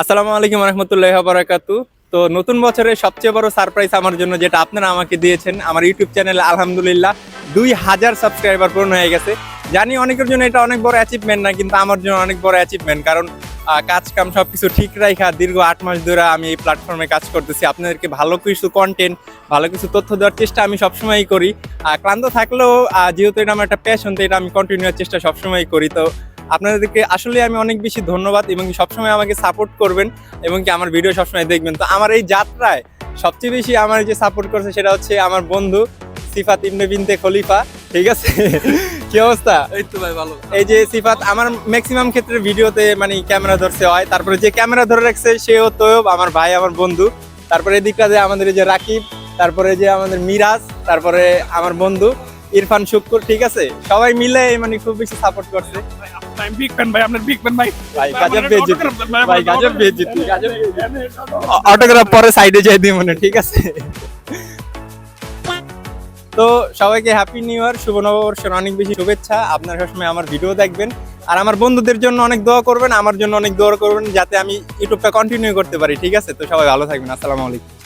আসসালামু আলাইকুম রহমতুল্লাহ বারাকাতু। তো নতুন বছরের সবচেয়ে বড় সারপ্রাইজ আমার জন্য যেটা আপনারা আমাকে দিয়েছেন, আমার ইউটিউব চ্যানেল আলহামদুলিল্লাহ দুই হাজার সাবস্ক্রাইবার পূর্ণ হয়ে গেছে। জানি অনেকের জন্য এটা অনেক বড় অ্যাচিভমেন্ট না, কিন্তু আমার জন্য অনেক বড় অ্যাচিভমেন্ট কারণ কাজ কাম সব কিছু ঠিক রাখা দীর্ঘ আট মাস ধরে আমি এই প্ল্যাটফর্মে কাজ করতেছি। আপনাদেরকে ভালো কিছু কন্টেন্ট ভালো কিছু তথ্য দেওয়ার চেষ্টা আমি সবসময়ই করি। ক্লান্ত থাকলেও যেহেতু এটা আমার একটা প্যাশন তো এটা আমি কন্টিনিউয়ার চেষ্টা সবসময়ই করি। তো আপনাদেরকে আসলে আমি অনেক বেশি ধন্যবাদ এবং সবসময় আমাকে সাপোর্ট করবেন এবং কি আমার ভিডিও সবসময় দেখবেন। তো আমার এই যাত্রায় সবচেয়ে বেশি আমার যে সাপোর্ট করছে সেটা হচ্ছে আমার বন্ধু সিফাত ইবনে বিনতে খলিফা ঠিক আছে? কি অবস্থা? এই তো ভাই ভালো। এই যে সিফাত আমার ম্যাক্সিমাম ক্ষেত্রে ভিডিওতে মানে ক্যামেরা ধরছে হয়। তারপরে যে ক্যামেরা ধরে রাখছে সেও তৈব আমার ভাই আমার বন্ধু। তারপরে এদিকটা যে আমাদের এই যে রাকিব তারপরে যে আমাদের মিরাজ তারপরে আমার বন্ধু। ইরফান শুক্কুর ঠিক আছে? সবাই মিলে মানে খুব বেশি সাপোর্ট করছে। আমি বিগ ফ্যান ভাই আপনার বিগ ফ্যান ভাই। ভাই গাজব বেজিত। ভাই ভাই গাজব বেজিত গাজব অটোগ্রাফ পরে সাইডে যাই দিই মনে ঠিক আছে? তো সবাইকে হ্যাপি নিউ ইয়ার শুভ নববর্ষের অনেক বেশি শুভেচ্ছা। আপনারা সবসময় আমার ভিডিও দেখবেন। আর আমার বন্ধুদের জন্য অনেক দোয়া করবেন আমার জন্য অনেক দোয়া করবেন যাতে আমি ইউটিউবটা কন্টিনিউ করতে পারি ঠিক আছে? তো সবাই ভালো থাকবেন আসসালামু আলাইকুম।